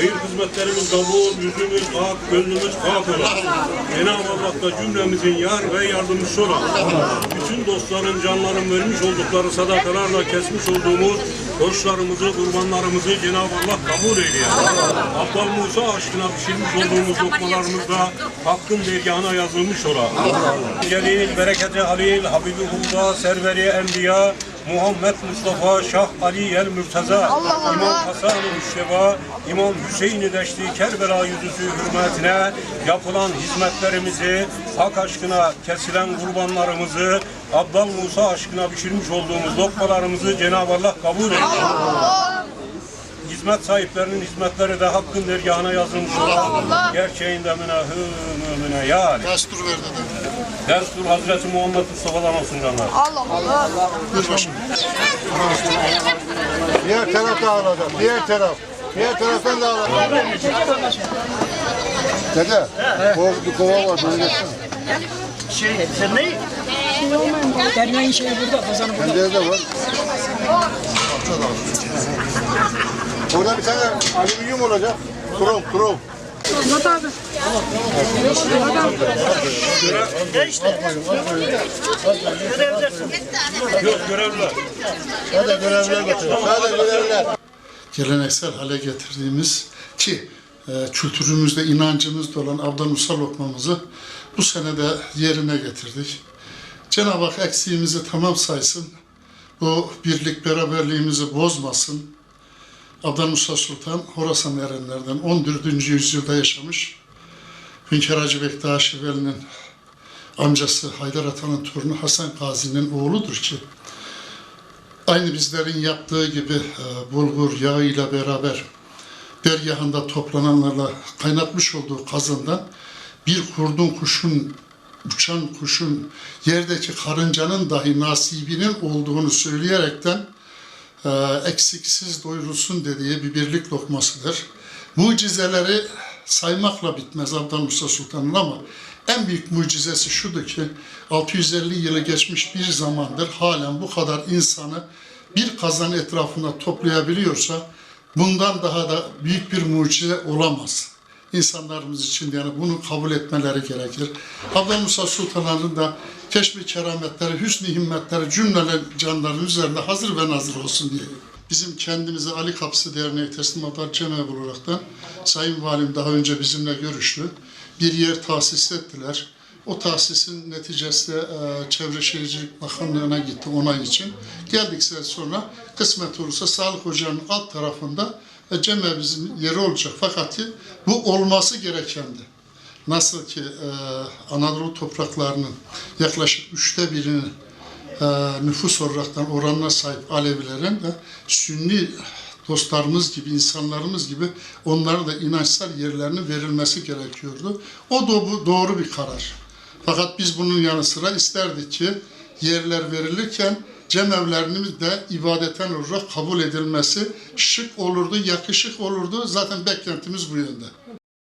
Kalplerimiz kabul, yüzümüz ak, gönlümüz kaf ola. Cenab-ı Allah da cümlemizin yar ve yardımcısı ola. Bütün dostların, canların vermiş oldukları sadakalarla kesmiş olduğumuz borçlarımızı, kurbanlarımızı Cenab-ı Allah kabul eyle. Abdal Musa aşkına pişirmiş olduğumuz lokmalarımızda hakkın dergahına yazılmış ola. Celil, bereketi halil, Habibi Hulda, serveri enbiya, Muhammed Mustafa, Şah Ali el Mürteza, İmam Hasan-ı Müşteba, İmam Hüseyin-i Deşti Kerbela yüzüsü hürmetine yapılan hizmetlerimizi, hak aşkına kesilen kurbanlarımızı, Abdal Musa aşkına pişirmiş olduğumuz lokmalarımızı Cenab-ı Allah kabul eylesin. Hizmet sahiplerinin hizmetleri de hakkın dergahına yazılmış olan gerçeğinde münahı mümine yani. Destur ver dedi. Destur Hazreti Muhammed Mustafa'dan olsun canlar. Allah Allah. Buyur başım. Diğer taraf da alacak. Diğer taraf. Diğer taraftan da alacak. Dede, kova, var. Bunu getirsene. Şey, sen ne? Derneğin şeyi burada, kazanı burada. Bende de var. Burada bir tane alüminyum olacak. Krom, krom. Ne işte? Görevdesin. Yok görevler. Hadi görevler. Hadi görevler. geleneksel hale getirdiğimiz ki e, kültürümüzde inancımızda olan Abdal Musa lokmamızı bu sene de yerine getirdik. Cenab-ı Hak eksiğimizi tamam saysın. Bu birlik beraberliğimizi bozmasın. Abdal Musa Sultan Horasan erenlerden 14. yüzyılda yaşamış. Hünkar Hacı Bektaşi Veli'nin amcası Haydar Atan'ın torunu Hasan Gazi'nin oğludur ki aynı bizlerin yaptığı gibi e, bulgur yağı ile beraber dergahında toplananlarla kaynatmış olduğu kazından bir kurdun kuşun uçan kuşun yerdeki karıncanın dahi nasibinin olduğunu söyleyerekten e, eksiksiz doyurulsun dediği bir birlik lokmasıdır. Mucizeleri saymakla bitmez Abdal Musa Sultan'ın ama en büyük mucizesi şudur ki 650 yılı geçmiş bir zamandır halen bu kadar insanı bir kazan etrafında toplayabiliyorsa bundan daha da büyük bir mucize olamaz. İnsanlarımız için yani bunu kabul etmeleri gerekir. Abdal Musa Sultan'ın da keşfi kerametleri, hüsnü himmetleri cümleler canların üzerinde hazır ve nazır olsun diye. Bizim kendimizi Ali Kapısı Derneği Teslim Adalet Cemaati olaraktan Sayın Valim daha önce bizimle görüştü. Bir yer tahsis ettiler. O tahsisin neticesi e, Çevre Şehircilik Bakanlığı'na gitti onay için. Geldikten sonra kısmet olursa Sağlık Ocağı'nın alt tarafında e, cemevimizin yeri olacak. Fakat bu olması gerekendi. Nasıl ki e, Anadolu topraklarının yaklaşık üçte birini e, nüfus olaraktan oranına sahip Alevilerin de Sünni dostlarımız gibi, insanlarımız gibi onlara da inançsal yerlerinin verilmesi gerekiyordu. O da bu doğru bir karar. Fakat biz bunun yanı sıra isterdik ki yerler verilirken cemevlerinin de ibadeten olarak kabul edilmesi şık olurdu, yakışık olurdu. Zaten beklentimiz bu yönde.